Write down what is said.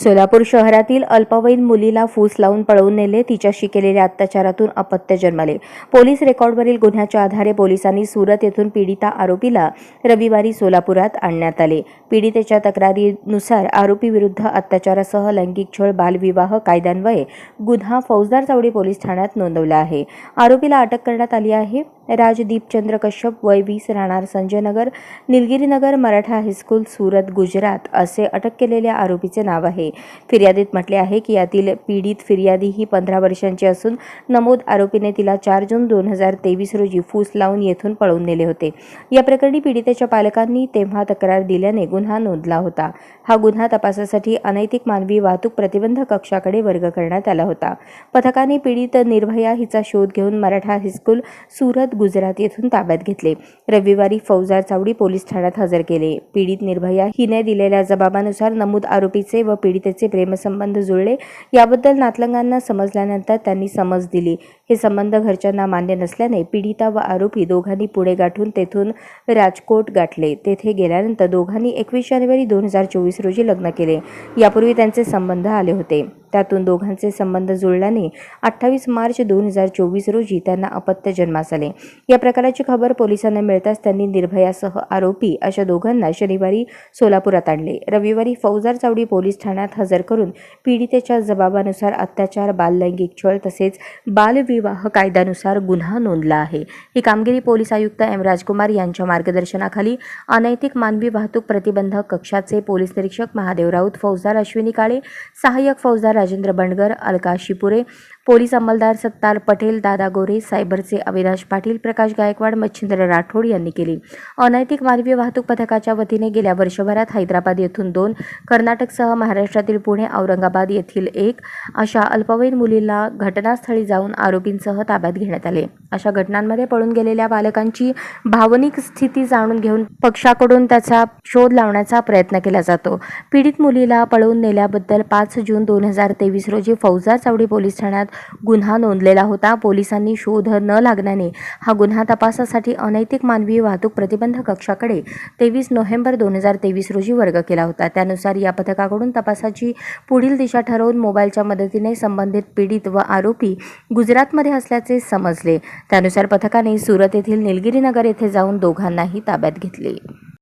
सोलापूर शहरातील अल्पवयीन मुलीला फूस लावून पळवून नेले तिच्याशी केलेल्या अत्याचारातून अपत्य जन्मले. पोलीस रेकॉर्डवरील गुन्ह्याच्या आधारे पोलिसांनी सुरत येथून पीडिता आरोपीला रविवारी सोलापुरात आणण्यात आले. पीडितेच्या तक्रारीनुसार आरोपीविरुद्ध अत्याचारासह लैंगिक छळ बालविवाह कायद्यान्वये गुन्हा फौजदार चावडी पोलीस ठाण्यात नोंदवला आहे. आरोपीला अटक करण्यात आली आहे. राजदीपचंद्र कश्यप वय वीस राहणार संजय नगर निलगिरीनगर मराठा हायस्कूल सुरत गुजरात असे अटक केलेल्या आरोपीचे नाव आहे. फिर्यादीत म्हटले आहे की यातील पीडित फिर्यादी ही पंधरा वर्षांची असून नमूद आरोपीने तिला चार जून दोन हजार तेवीस रोजी फूस लावून येथून पळवून नेले होते. या प्रकरणी पीडितेच्या पालकांनी तेव्हा तक्रार दिल्याने गुन्हा नोंदला होता. हा गुन्हा तपासासाठी अनैतिक मानवी वाहतूक प्रतिबंध कक्षाकडे वर्ग करण्यात आला होता. पथकाने पीडित निर्भया हिचा शोध घेऊन मराठा हायस्कूल सुरत गुजरात येथून ताब्यात घेतले. रविवारी फौजार चावडी पोलीस ठाण्यात हजर केले. पीडित निर्भया हिने दिलेल्या जबाबानुसार नमूद आरोपीचे व पीडितेचे प्रेमसंबंध जुळले. याबद्दल नातलंगांना समजल्यानंतर त्यांनी समज दिली. हे संबंध घरच्यांना मान्य नसल्याने पीडिता व आरोपी दोघांनी पुढे गाठून तेथून राजकोट गाठले. तेथे गेल्यानंतर दोघांनी एकवीस जानेवारी दोन हजार चोवीस रोजी लग्न केले. यापूर्वी त्यांचे संबंध आले होते. त्यातून दोघांचे संबंध जुळल्याने अठ्ठावीस मार्च दोन हजार चोवीस रोजी त्यांना अपत्य जन्मास आले. या प्रकाराची खबर पोलिसांना मिळताच त्यांनी निर्भयासह आरोपी अशा दोघांना शनिवारी सोलापुरात आणले. रविवारी फौजदार चावडी पोलीस ठाण्यात हजर करून पीडितेच्या जबाबानुसार अत्याचार बाललैंगिक छळ तसेच बालविवाह कायद्यानुसार गुन्हा नोंदला आहे. ही कामगिरी पोलीस आयुक्त एम राजकुमार यांच्या मार्गदर्शनाखाली अनैतिक मानवी वाहतूक प्रतिबंधक कक्षाचे पोलीस निरीक्षक महादेव राऊत फौजदार अश्विनी काळे सहाय्यक फौजदार राजेंद्र बंडगर अलका शिपुरे पोलीस अंमलदार सत्तार पटेल दादा गोरे सायबरचे अविनाश पाटील प्रकाश गायकवाड मच्छिंद्र राठोड यांनी केली. अनैतिक मानवी वाहतूक पथकाच्या वतीने गेल्या वर्षभरात हैदराबाद येथून दोन कर्नाटकसह महाराष्ट्रातील पुणे औरंगाबाद येथील एक अशा अल्पवयीन मुलीला घटनास्थळी जाऊन आरोपींसह ताब्यात घेण्यात आले. अशा घटनांमध्ये पळून गेलेल्या बालकांची भावनिक स्थिती जाणून घेऊन पक्षाकडून त्याचा शोध लावण्याचा प्रयत्न केला जातो. पीडित मुलीला पळवून नेल्याबद्दल पाच जून दोन हजार तेवीस रोजी फौजा चावडी पोलीस ठाण्यात गुन्हा नोंदलेला होता. पोलिसांनी शोध न लागल्याने हा गुन्हा तपासासाठी अनैतिक मानवी वाहतूक प्रतिबंध कक्षाकडे तेवीस नोव्हेंबर दोन हजार तेवीस रोजी वर्ग केला होता. त्यानुसार या पथकाकडून तपासाची पुढील दिशा ठरवून मोबाईलच्या मदतीने संबंधित पीडित व आरोपी गुजरातमध्ये असल्याचे समजले. त्यानुसार पथकाने सुरत येथील निलगिरीनगर येथे जाऊन दोघांनाही ताब्यात घेतले.